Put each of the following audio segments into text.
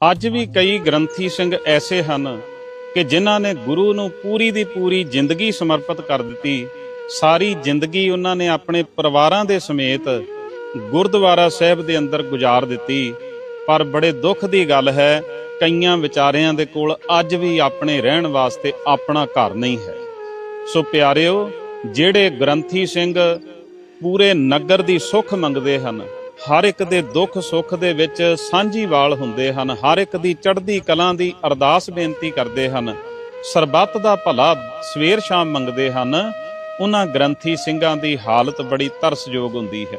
ਅੱਜ ਵੀ ਕਈ ਗ੍ਰੰਥੀ ਸਿੰਘ ਐਸੇ ਹਨ ਕਿ ਜਿਨ੍ਹਾਂ ਨੇ ਗੁਰੂ ਨੂੰ ਪੂਰੀ ਦੀ ਪੂਰੀ ਜ਼ਿੰਦਗੀ ਸਮਰਪਿਤ ਕਰ ਦਿੱਤੀ। ਸਾਰੀ ਜ਼ਿੰਦਗੀ ਉਹਨਾਂ ਨੇ ਆਪਣੇ ਪਰਿਵਾਰਾਂ ਦੇ ਸਮੇਤ ਗੁਰਦੁਆਰਾ ਸਾਹਿਬ ਦੇ ਅੰਦਰ ਗੁਜ਼ਾਰ ਦਿੱਤੀ। ਪਰ ਬੜੇ ਦੁੱਖ ਦੀ ਗੱਲ ਹੈ, ਕਈਆਂ ਵਿਚਾਰਿਆਂ ਦੇ ਕੋਲ ਅੱਜ ਵੀ ਆਪਣੇ ਰਹਿਣ ਵਾਸਤੇ ਆਪਣਾ ਘਰ ਨਹੀਂ ਹੈ। ਸੋ ਪਿਆਰਿਓ, ਜਿਹੜੇ ਗ੍ਰੰਥੀ ਸਿੰਘ ਪੂਰੇ ਨਗਰ ਦੀ ਸੁੱਖ ਮੰਗਦੇ ਹਨ ਹਰ ਇੱਕ ਦੇ ਦੁੱਖ ਸੁੱਖ ਦੇ ਵਿੱਚ ਸਾਂਝੀਵਾਲ ਹੁੰਦੇ ਹਨ। ਹਰ ਇੱਕ ਦੀ ਚੜ੍ਹਦੀ ਕਲਾਂ ਦੀ ਅਰਦਾਸ ਬੇਨਤੀ ਕਰਦੇ ਹਨ। ਸਰਬੱਤ ਦਾ ਭਲਾ ਸਵੇਰ ਸ਼ਾਮ ਮੰਗਦੇ ਹਨ। ਉਹਨਾਂ ਗ੍ਰੰਥੀ ਸਿੰਘਾਂ ਦੀ ਹਾਲਤ ਬੜੀ ਤਰਸਯੋਗ ਹੁੰਦੀ ਹੈ।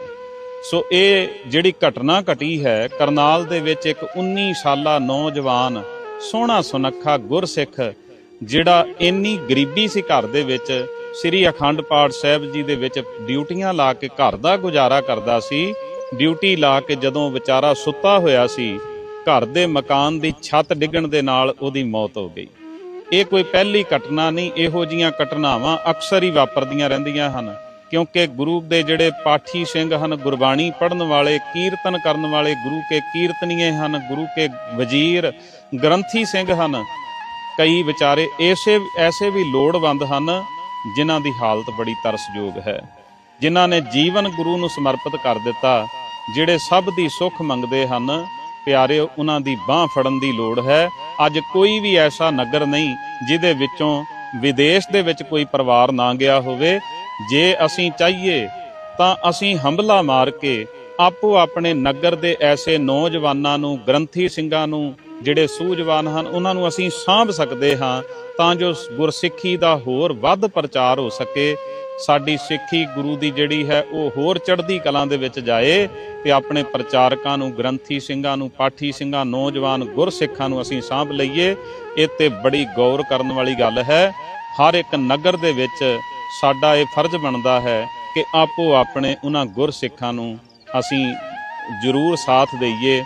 ਸੋ ਇਹ ਜਿਹੜੀ ਘਟਨਾ ਘਟੀ ਹੈ, ਕਰਨਾਲ ਦੇ ਵਿੱਚ ਇੱਕ 19 ਸਾਲਾ ਨੌਜਵਾਨ ਸੋਹਣਾ ਸੁਨੱਖਾ ਗੁਰਸਿੱਖ, ਜਿਹੜਾ ਇੰਨੀ ਗਰੀਬੀ ਸੀ ਘਰ ਦੇ ਵਿੱਚ, ਸ੍ਰੀ ਅਖੰਡ ਪਾਠ ਸਾਹਿਬ ਜੀ ਦੇ ਵਿੱਚ ਡਿਊਟੀਆਂ ਲਾ ਕੇ ਘਰ ਦਾ ਗੁਜ਼ਾਰਾ ਕਰਦਾ ਸੀ। ਡਿਊਟੀ ਲਾ ਕੇ ਜਦੋਂ ਵਿਚਾਰਾ ਸੁੱਤਾ ਹੋਇਆ ਸੀ, ਘਰ ਦੇ ਮਕਾਨ ਦੀ ਛੱਤ ਡਿੱਗਣ ਦੇ ਨਾਲ ਉਹਦੀ ਮੌਤ ਹੋ ਗਈ। ਇਹ ਕੋਈ ਪਹਿਲੀ ਘਟਨਾ ਨਹੀਂ, ਇਹੋ ਜੀਆਂ ਘਟਨਾਵਾਂ ਅਕਸਰ ਹੀ ਵਾਪਰਦੀਆਂ ਰਹਿੰਦੀਆਂ ਹਨ, ਕਿਉਂਕਿ ਗੁਰੂ ਦੇ ਜਿਹੜੇ ਪਾਠੀ ਸਿੰਘ ਹਨ, ਗੁਰਬਾਣੀ ਪੜ੍ਹਨ ਵਾਲੇ, ਕੀਰਤਨ ਕਰਨ ਵਾਲੇ ਗੁਰੂ ਕੇ ਕੀਰਤਨੀਏ ਹਨ, ਗੁਰੂ ਕੇ ਵਜ਼ੀਰ, ਗ੍ਰੰਥੀ ਸਿੰਘ ਹਨ, ਕਈ ਵਿਚਾਰੇ ਐਸੇ ਐਸੇ ਵੀ ਲੋੜਵੰਦ ਹਨ, ਜਿਨ੍ਹਾਂ ਦੀ ਹਾਲਤ ਬੜੀ ਤਰਸਯੋਗ ਹੈ। ਜਿਨ੍ਹਾਂ ਨੇ ਜੀਵਨ ਗੁਰੂ ਨੂੰ ਸਮਰਪਿਤ ਕਰ ਦਿੱਤਾ ਜਿਹੜੇ ਸਭ ਦੀ ਸੁੱਖ ਮੰਗਦੇ ਹਨ, ਪਿਆਰੇ, ਉਹਨਾਂ ਦੀ ਬਾਹ ਫੜਨ ਦੀ ਲੋੜ ਹੈ। ਅੱਜ ਕੋਈ ਵੀ ਐਸਾ ਨਗਰ ਨਹੀਂ ਜਿਹਦੇ ਵਿੱਚੋਂ ਵਿਦੇਸ਼ ਦੇ ਵਿੱਚ ਕੋਈ ਪਰਿਵਾਰ ਨਾ ਗਿਆ ਹੋਵੇ। ਜੇ ਅਸੀਂ ਚਾਹੀਏ, ਤਾਂ ਅਸੀਂ ਹੰਬਲਾ ਮਾਰ ਕੇ ਆਪੋ ਆਪਣੇ ਨਗਰ ਦੇ ਐਸੇ ਨੌਜਵਾਨਾਂ ਨੂੰ, ਗ੍ਰੰਥੀ ਸਿੰਘਾਂ ਨੂੰ, ਜਿਹੜੇ ਸੂਝਵਾਨ ਹਨ, ਉਹਨਾਂ ਨੂੰ ਅਸੀਂ ਸਾਂਭ ਸਕਦੇ ਹਾਂ, ਤਾਂ ਜੋ ਗੁਰਸਿੱਖੀ ਦਾ ਹੋਰ ਵੱਧ ਪ੍ਰਚਾਰ ਹੋ ਸਕੇ। ਸਾਡੀ ਸਿੱਖੀ ਗੁਰੂ ਦੀ ਜਿਹੜੀ ਹੈ, ਉਹ ਹੋਰ ਚੜ੍ਹਦੀ ਕਲਾਂ ਦੇ ਵਿੱਚ ਜਾਏ ਤੇ ਆਪਣੇ ਪ੍ਰਚਾਰਕਾਂ ਨੂੰ, ਗ੍ਰੰਥੀ ਸਿੰਘਾਂ ਨੂੰ, ਪਾਠੀ ਸਿੰਘਾਂ, ਨੌਜਵਾਨ ਗੁਰਸਿੱਖਾਂ ਨੂੰ ਅਸੀਂ ਸਾਂਭ ਲਈਏ। ਇਹ ਤੇ ਬੜੀ ਗੌਰ ਕਰਨ ਵਾਲੀ ਗੱਲ ਹੈ। ਹਰ ਇੱਕ ਨਗਰ ਦੇ ਵਿੱਚ ਸਾਡਾ ਇਹ ਫਰਜ਼ ਬਣਦਾ ਹੈ ਕਿ ਆਪੋ ਆਪਣੇ ਉਹਨਾਂ ਗੁਰਸਿੱਖਾਂ ਨੂੰ ਅਸੀਂ ਜ਼ਰੂਰ ਸਾਥ ਦਈਏ,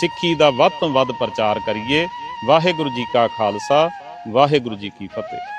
ਸਿੱਖੀ ਦਾ ਵੱਧ ਤੋਂ ਵੱਧ ਪ੍ਰਚਾਰ ਕਰੀਏ। ਵਾਹਿਗੁਰੂ ਜੀ ਕਾ ਖਾਲਸਾ, ਵਾਹਿਗੁਰੂ ਜੀ ਕੀ ਫਤਿਹ।